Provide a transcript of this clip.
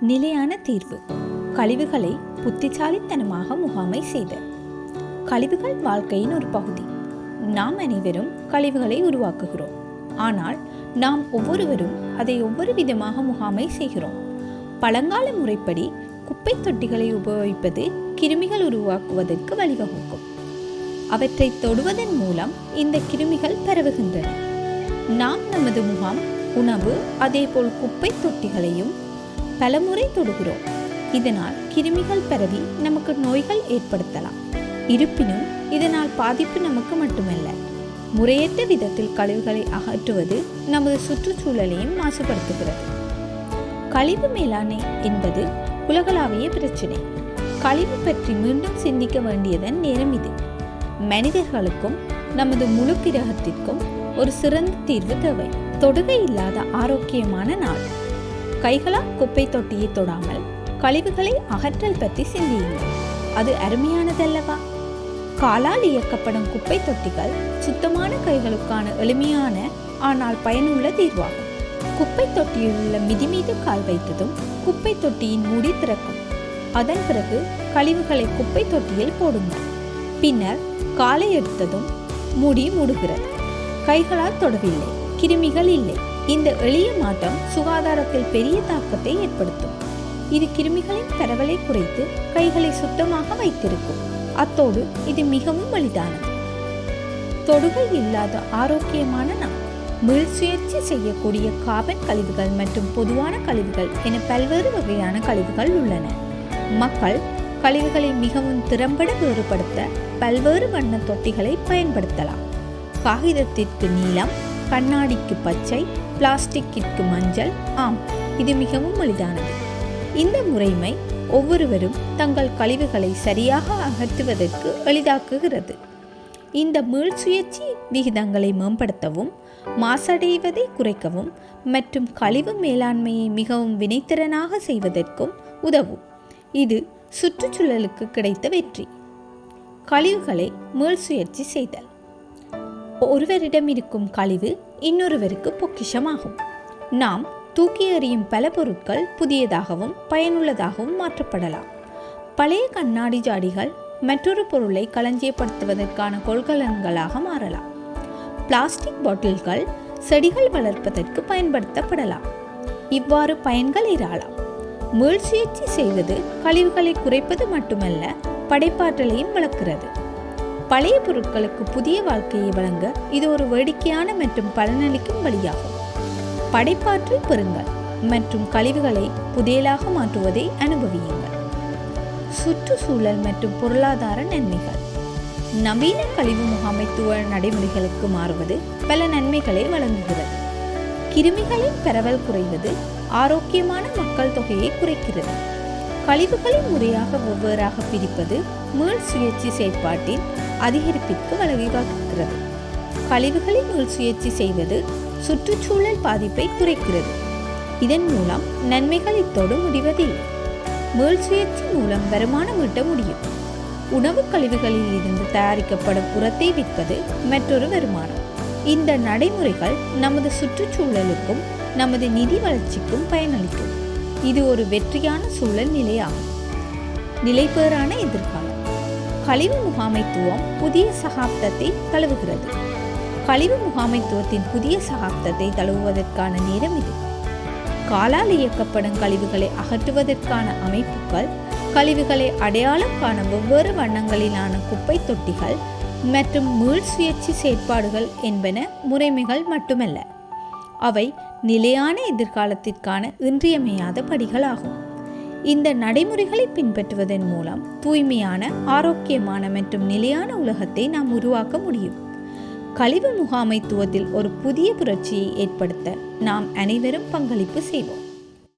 நிலையான தீர்வு. கழிவுகளை புத்திசாலித்தனமாக முகாமை செய்தல் கழிவுகள் வாழ்க்கையின் ஒரு பகுதி. நாம் அனைவரும் கழிவுகளை உருவாக்குகிறோம். ஆனால் நாம் ஒவ்வொருவரும் அதை ஒவ்வொரு விதமாக முகாமை செய்கிறோம். பழங்கால முறைப்படி குப்பை தொட்டிகளை உபயோகிப்பது கிருமிகள் உருவாக்குவதற்கு வழிவகுக்கும். அவற்றை தொடுவதன் மூலம் இந்த கிருமிகள் பரவுகின்றன. நாம் நமது முகாம் உணவு அதேபோல் குப்பை தொட்டிகளையும் பலமுறை தொடுகிறோம். இதனால் கிருமிகள் பரவி நமக்கு நோய்கள் ஏற்படுத்தலாம். இருப்பினும் இதனால் பாதிப்பு நமக்கு மட்டுமல்ல. முறையற்ற விதத்தில் கழிவுகளை அகற்றுவது நமது சுற்றுச்சூழலையும் மாசுபடுத்துகிறது. கழிவு மேலாண்மை என்பது உலகளாவிய பிரச்சினை. கழிவு பற்றி மீண்டும் சிந்திக்க வேண்டியதன் நேரம் இது. மனிதர்களுக்கும் நமது முழு கிரகத்திற்கும் ஒரு சிறந்த தீர்வு தேவை. தொடுகை இல்லாத ஆரோக்கியமான நாள். கைகளால் குப்பை தொட்டியை தொடாமல் கழிவுகளை அகற்றல் பற்றி சிந்தியுங்கள். அது அருமையானதல்லவா? காலால் இயக்கப்படும் குப்பை தொட்டிகள் சுத்தமான கைகளுக்கான எளிமையான ஆனால் பயனுள்ள தீர்வாகும். குப்பை தொட்டியில் உள்ள மிதி மீது கால் வைத்ததும் குப்பை தொட்டியின் மூடி திறக்கும். அதன் பிறகு கழிவுகளை குப்பை தொட்டியில் போடுங்கள். பின்னர் காலை எடுத்ததும் மூடி மூடுகிறது. கைகளால் தொடவில்லை கிருமிகள் இல்லை. இந்த எளிய மாற்றம் சுகாதாரத்தில் பெரிய தாக்கத்தை ஏற்படுத்தும். இது கிருமிகளின் பரவலை குறைத்து கைகளை சுத்தமாக வைத்திருக்கும். அத்தோடு இது மிகவும் எளிதானது. தொடுகை இல்லாத ஆரோக்கியமான நாம் மீள்சுழற்சி செய்யக்கூடிய காபன் கழிவுகள் மற்றும் பொதுவான கழிவுகள் என பல்வேறு வகையான கழிவுகள் உள்ளன. மக்கள் கழிவுகளை மிகவும் திறம்பட வேறுபடுத்த பல்வேறு வண்ண தொட்டிகளை பயன்படுத்தலாம். காகிதத்திற்கு நீலம் கண்ணாடிக்கு பச்சை பிளாஸ்டிக்கிற்கு மஞ்சள். ஆம் இது மிகவும் எளிதானது. இந்த முறைமை ஒவ்வொருவரும் தங்கள் கழிவுகளை சரியாக அகற்றுவதற்கு எளிதாக்குகிறது. இந்த மீள்சுழற்சி விகிதங்களை மேம்படுத்தவும் மாசடைவதை குறைக்கவும் மற்றும் கழிவு மேலாண்மையை மிகவும் வினைத்திறனாக செய்வதற்கும் உதவும். இது சுற்றுச்சூழலுக்கு கிடைத்த வெற்றி. கழிவுகளை மீள்சுழற்சி செய்தல். ஒருவரிடம் இருக்கும் கழிவு இன்னொருவருக்கு பொக்கிஷமாகும். நாம் தூக்கி எறியும் பல பொருட்கள் புதியதாகவும் பயனுள்ளதாகவும் மாற்றப்படலாம். பழைய கண்ணாடி ஜாடிகள் மற்றொரு பொருளை களஞ்சியப்படுத்துவதற்கான கொள்கலன்களாக மாறலாம். பிளாஸ்டிக் பாட்டில்கள் செடிகள் வளர்ப்பதற்கு பயன்படுத்தப்படலாம். இவ்வாறு பயன்கள் ஏராளம். மீள்சுழற்சி செய்வது கழிவுகளை குறைப்பது மட்டுமல்ல படைப்பாற்றலையும் வளர்க்கிறது. பழைய பொருட்களுக்கு புதிய வாழ்க்கையை வழங்க இது ஒரு வேடிக்கையான மற்றும் பலனளிக்கும் வழியாகும். படைப்பாற்றல் பெறுங்கள் மற்றும் கழிவுகளை புதியலாக மாற்றுவதை அனுபவியுங்கள். சுற்றுச்சூழல் மற்றும் பொருளாதார நன்மைகள். நவீன கழிவு முகாமைத்துவ நடைமுறைகளுக்கு மாறுவது பல நன்மைகளை வழங்குகிறது. கிருமிகளின் பரவல் குறைவது ஆரோக்கியமான மக்கள் தொகையை குறைக்கிறது. கழிவுகளை முறையாக வெவ்வேறாக பிரிப்பது மீள் சுழற்சி செயற்பாட்டின் அதிகரிப்பிற்கு வழிவகுக்கிறது. கழிவுகளை மீள் சுழற்சி செய்வது சுற்றுச்சூழல் பாதிப்பை குறைக்கிறது. இதன் மூலம் நன்மைகள் இத்தோடு முடிவதில்லை. மீள் சுழற்சி மூலம் வருமானம் ஈட்ட முடியும். உணவு கழிவுகளில் இருந்து தயாரிக்கப்படும் உரத்தை விற்பது மற்றொரு வருமானம். இந்த நடைமுறைகள் நமது சுற்றுச்சூழலுக்கும் நமது நிதி வளர்ச்சிக்கும் பயனளிக்கும். இது ஒரு வெற்றியான சூழல் நிலையாகும். நிலைபேறான எதிர்காலம். கழிவு முகாமைத்துவம் புதிய சகாப்தத்தை தழுவுகிறது. கழிவு முகாமைத்துவத்தின் புதிய சகாப்தத்தை தழுவுவதற்கான நேரம் இது. காலால் இயக்கப்படும் கழிவுகளை அகற்றுவதற்கான அமைப்புகள் கழிவுகளை அடையாளம் காண வெவ்வேறு வண்ணங்களிலான குப்பை தொட்டிகள் மற்றும் மீள் சுயற்சி செயற்பாடுகள் என்பன முறைமைகள் மட்டுமல்ல. அவை நிலையான எதிர்காலத்திற்கான இன்றியமையாத படிகளாகும். இந்த நடைமுறைகளை பின்பற்றுவதன் மூலம் தூய்மையான ஆரோக்கியமான மற்றும் நிலையான உலகத்தை நாம் உருவாக்க முடியும். கழிவு முகாமைத்துவத்தில் ஒரு புதிய புரட்சியை ஏற்படுத்த நாம் அனைவரும் பங்களிப்பு செய்வோம்.